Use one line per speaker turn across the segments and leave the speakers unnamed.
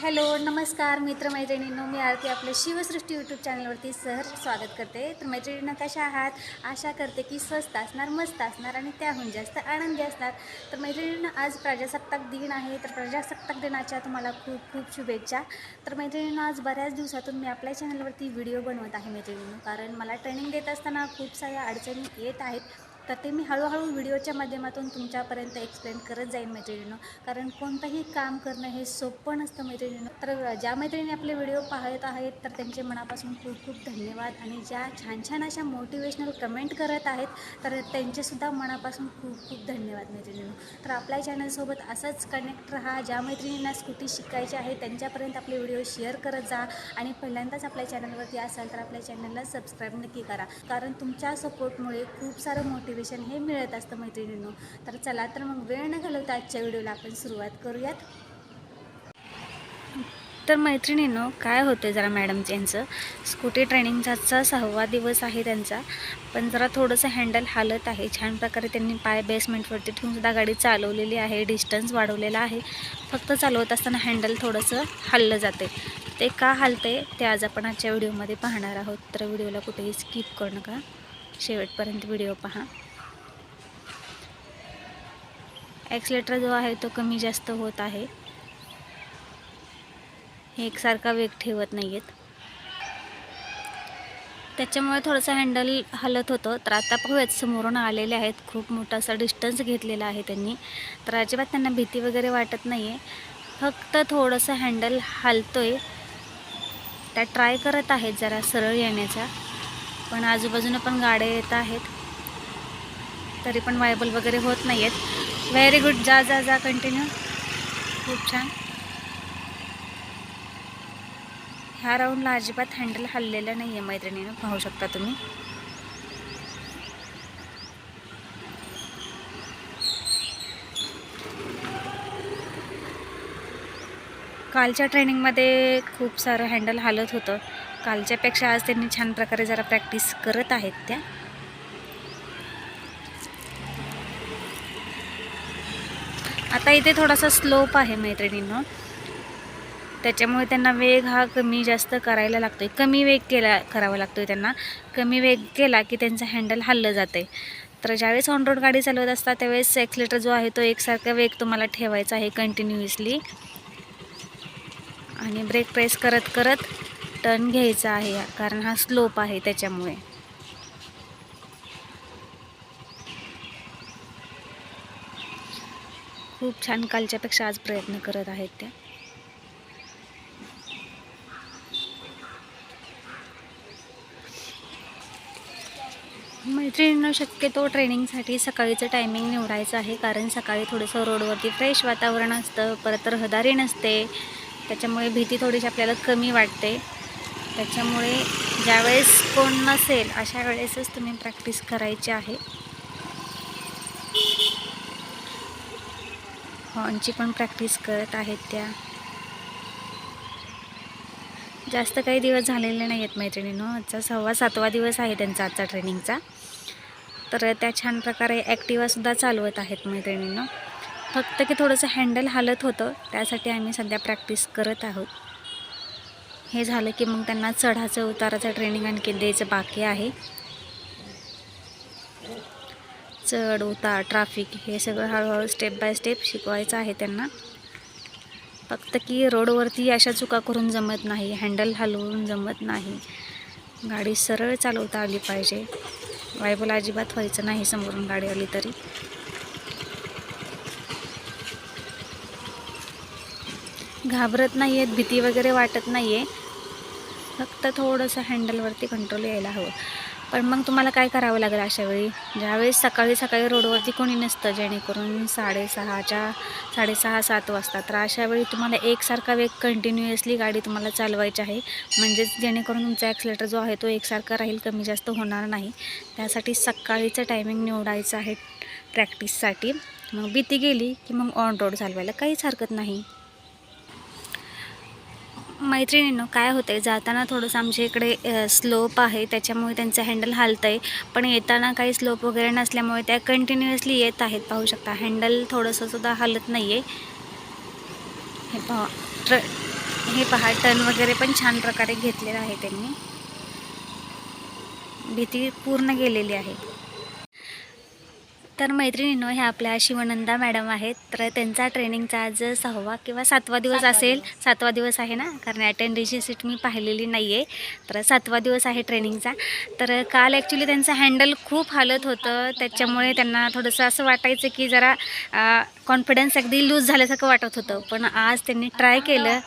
Hello नमस्कार मित्रमैत्रिणींनो. मी आरती आपल्या Shivsrushti YouTube चॅनलवरती सहर स्वागत करते. तर मैत्रिणींना कशा आहात? आशा करते की स्वस्त असणार मस्त असणार आणि त्याहून जास्त आनंदी असणार. तर मैत्रिणींना आज प्रजासत्ताक दिन आहे. तर प्रजासत्ताक दिनाच्या तुम्हाला खूप खूप शुभेच्छा. तर मैत्रिणींना आज बऱ्याच दिवसातून मी आपल्या चॅनलवरती व्हिडिओ बनवत आहे मैत्रिणींनो. कारण मला ट्रेनिंग देत असताना खूप साऱ्या अडचणी येत आहेत. तर ते मी हळूहळू व्हिडिओच्या माध्यमातून तुमच्यापर्यंत एक्सप्लेन करत जाईन मैत्रिणीनं. कारण कोणतंही काम करणं हे सोपं नसतं मैत्रिणीनं. तर ज्या मैत्रिणी आपले व्हिडिओ पाहत आहेत तर त्यांचे मनापासून खूप खूप धन्यवाद. आणि ज्या छान छान अशा मोटिवेशनल कमेंट करत आहेत तर त्यांचेसुद्धा मनापासून खूप खूप धन्यवाद मैत्रिणीनं. तर आपल्या चॅनलसोबत असंच कनेक्ट राहा. ज्या मैत्रिणींना स्कूटी शिकायची आहे त्यांच्यापर्यंत आपले व्हिडिओ शेअर करत जा. आणि पहिल्यांदाच आपल्या चॅनलवरती असाल तर आपल्या चॅनलला सबस्क्राईब नक्की करा. कारण तुमच्या सपोर्टमुळे खूप सारं मोटिवेशन हे मिळत असतं मैत्रिणींनो. तर चला तर मग वेळ न घालवता आजच्या व्हिडिओला आपण सुरुवात करूयात. तर मैत्रिणींनो काय होतं जरा मॅडमचं यांचं? स्कूटी ट्रेनिंगचा सहावा दिवस आहे त्यांचा. पण जरा थोडंसं हँडल हालत आहे. छान प्रकारे त्यांनी पाय बेसमेंटवरती ठेवूनसुद्धा गाडी चालवलेली आहे. डिस्टन्स वाढवलेला आहे. फक्त चालवत असताना हँडल थोडंसं हललं जाते ते का हलते ते आज आपण आजच्या व्हिडिओमध्ये पाहणार आहोत. तर व्हिडिओला कुठेही स्किप करू नका. शेवटपर्यंत व्हिडिओ पहा. ॲक्सिलेटर जो आहे तो कमी जास्त होत आहे. हे एकसारखा वेग ठेवत नाही आहेत त्याच्यामुळे थोडंसं हँडल हलत होतं. तर आता पाहूयात समोरून आलेले आहेत. खूप मोठा असा डिस्टन्स घेतलेला आहे त्यांनी. तर अजिबात त्यांना भीती वगैरे वाटत नाही आहे फक्त थोडंसं हँडल हलतो आहे त्या ट्राय करत आहेत जरा सरळ येण्याचा. पण आजूबाजूनं पण गाड्या येत आहेत. तरी पण वायबल वगैरे होत नाही आहेत व्हेरी गुड जा जा जा कंटिन्यू खूप छान. ह्या राऊंडला अजिबात हँडल हल्लेलं नाही आहे मैत्रिणीनं पाहू शकता तुम्ही. कालच्या ट्रेनिंगमध्ये खूप सारं हँडल हालत होतं. कालच्यापेक्षा आज त्यांनी छान प्रकारे जरा प्रॅक्टिस करत आहेत त्या. आता इथे थोडासा स्लोप आहे मैत्रिणींनो. त्याच्यामुळे त्यांना वेग हा कमी जास्त करायला लागतो आहे कमी वेग केला करावा लागतो आहे त्यांना. कमी वेग केला की त्यांचं हँडल हल्लं जातं आहे तर ज्यावेळेस ऑन रोड गाडी चालवत असतात त्यावेळेस ॲक्सिलेटर जो आहे तो एकसारखा वेग तुम्हाला ठेवायचा आहे कंटिन्युअसली आणि ब्रेक प्रेस करत करत टर्न घ्यायचा आहे कारण हा स्लोप आहे त्याच्यामुळे. खूप छान कालच्यापेक्षा आज प्रयत्न करत आहेत त्या. मैत्रिणींना शक्यतो ट्रेनिंगसाठी सकाळीचं टायमिंग निवडायचं आहे कारण सकाळी थोडंसं रोडवरती फ्रेश वातावरण असतं परत रहदारी नसते. त्याच्यामुळे भीती थोडीशी आपल्याला कमी वाटते. त्याच्यामुळे ज्यावेळेस कोण नसेल अशा वेळेसच तुम्ही प्रॅक्टिस करायची आहे. हॉर्नची पण प्रॅक्टिस करत आहेत त्या. जास्त काही दिवस झालेले नाही आहेत मैत्रिणीनं. आजचा सव्वा सातवा दिवस आहे त्यांचा आजचा ट्रेनिंगचा. तर त्या छान प्रकारे ॲक्टिवासुद्धा चालवत आहेत मैत्रिणीनं. फक्त की थोडंसं हँडल हालत होतं. त्यासाठी आम्ही सध्या प्रॅक्टिस करत आहोत. हे झालं की मग त्यांना चढाचं उताराचं ट्रेनिंग आणखी द्यायचं बाकी आहे. चढ उतार ट्राफिक हे सगळं हळूहळू स्टेप बाय स्टेप शिकवायचं आहे त्यांना. फक्त की रोडवरती अशा चुका करून जमत नाही हँडल हलवून जमत नाही. गाडी सरळ चालवता आली पाहिजे. वायबल अजिबात व्हायचं नाही समोरून गाडी आली तरी. घाबरत नाही आहेत भीती वगैरे वाटत नाही आहे फक्त थोडंसं हँडलवरती कंट्रोल यायला हवं. पण मग तुम्हाला काय करावं लागेल अशावेळी? ज्यावेळेस सकाळी सकाळी रोडवरती कोणी नसतं जेणेकरून साडेसहाच्या साडेसहा सात वाजता. तर अशावेळी तुम्हाला एकसारखा वेग कंटिन्युअसली गाडी तुम्हाला चालवायची आहे. म्हणजेच जेणेकरून तुमचा ॲक्सिलेटर जो आहे तो एकसारखा राहील कमी जास्त होणार नाही. त्यासाठी सकाळीचं टायमिंग निवडायचं आहे प्रॅक्टिससाठी मग भीती गेली की मग ऑन रोड चालवायला काहीच हरकत नाही. मैत्रिणींनो काय होतं आहे जाताना थोडंसं आमच्या इकडे स्लोप आहे. त्याच्यामुळे त्यांचं हँडल हलतं आहे पण येताना काही स्लोप वगैरे नसल्यामुळे त्या कंटिन्युअसली येत आहेत. पाहू शकता हँडल थोडंसं सुद्धा हलत नाही आहे हे पहा ट्र हे पहा टर्न वगैरे पण छान प्रकारे घेतलेलं आहे त्यांनी. भीती पूर्ण गेलेली आहे. तर मैत्रिणींनो ह्या आपल्या शिवनंदा मॅडम आहेत. तर त्यांचा ट्रेनिंगचा आज सहावा किंवा सातवा दिवस असेल. सातवा दिवस आहे ना कारण अटेंडन्सची सीट मी पाहिलेली नाही आहे तर सातवा दिवस आहे ट्रेनिंगचा. तर काल ॲक्च्युली त्यांचं हँडल खूप हालत होतं. त्याच्यामुळे त्यांना थोडंसं असं वाटायचं की जरा कॉन्फिडन्स अगदी लूज झाल्यासारखं वाटत होतं. पण आज त्यांनी ट्राय केलं.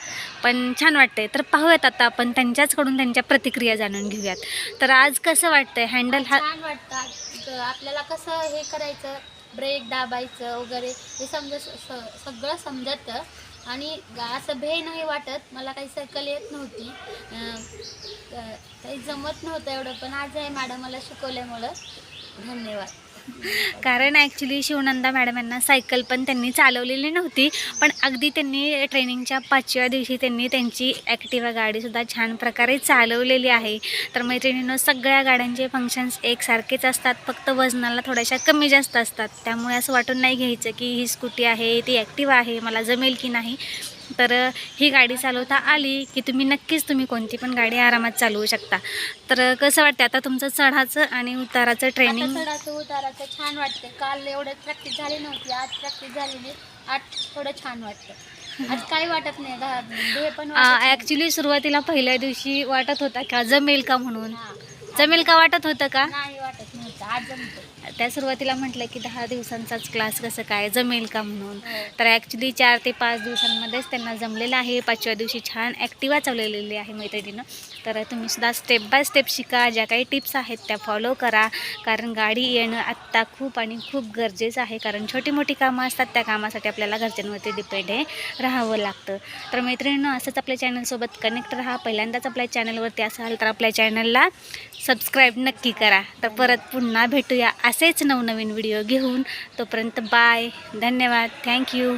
पण छान वाटतंय. तर पाहूयात आता आपण त्यांच्याचकडून त्यांच्या प्रतिक्रिया जाणून घेऊयात. तर आज कसं वाटतंय? हँडल हा
वाटतं. आपल्याला कसं हे करायचं ब्रेक दाबायचं वगैरे हे समज स- सगळं समजतं. आणि असं भे नाही वाटत. मला काही सायकल येत नव्हती. काही जमत नव्हतं एवढं. पण आज आहे मॅडम मला शिकवल्यामुळं. धन्यवाद.
कारण ॲक्च्युली शिवनंदा मॅडम यांना सायकल पण त्यांनी चालवलेली नव्हती पण अगदी त्यांनी ट्रेनिंगच्या पाचव्या दिवशी त्यांनी त्यांची ॲक्टिवा गाडीसुद्धा छान प्रकारे चालवलेली आहे. तर मैत्रिणीनं सगळ्या गाड्यांचे फंक्शन्स एकसारखेच असतात फक्त वजनाला थोड्याशा कमी जास्त असतात. त्यामुळे असं वाटून नाही घ्यायचं की ही स्कूटी आहे ती ॲक्टिवा आहे मला जमेल की नाही. तर ही गाडी चालवता आली की तुम्ही नक्कीच तुम्ही कोणती पण गाडी आरामात चालवू शकता. तर कसं वाटतं आता तुमचं चढाचं आणि उताराचं ट्रेनिंग
चढाचं उताराचं छान वाटतं काल एवढं प्रॅक्टिस झाली नव्हती आज प्रॅक्टिस झालेली. आज थोडं छान वाटतं आज काही वाटत नाही. पण.
ॲक्च्युली सुरुवातीला पहिल्या दिवशी वाटत होता का? जमेल का म्हणून. जमेल का वाटत होतं का?
नाही वाटत नव्हतं. आज जमतं
त्या सुरुवातीला म्हटलं की दहा दिवसांचाच क्लास कसं काय जमेल का म्हणून.
हो.
तर ॲक्च्युली चार ते पाच दिवसांमध्येच त्यांना जमलेलं आहे. पाचव्या दिवशी छान ॲक्टिवा चालवलेली आहे मैत्रिणीनं. तर तुम्ही सुद्धा स्टेप बाय स्टेप शिका. ज्या काही टिप्स आहेत त्या फॉलो करा. कारण गाडी येणं आत्ता खूप आणि खूप गरजेचं आहे. कारण छोटी मोठी कामं असतात त्या कामासाठी आपल्याला घरच्यांवरती डिपेंड हे राहावं लागतं. तर मैत्रिणीनं असंच आपल्या चॅनलसोबत कनेक्ट राहा. पहिल्यांदाच आपल्या चॅनलवरती असाल तर आपल्या चॅनलला सबस्क्राईब नक्की करा. तर परत पुन्हा भेटूया. असेच नवनवीन व्हिडिओ घेऊन तोपर्यंत बाय धन्यवाद. थँक्यू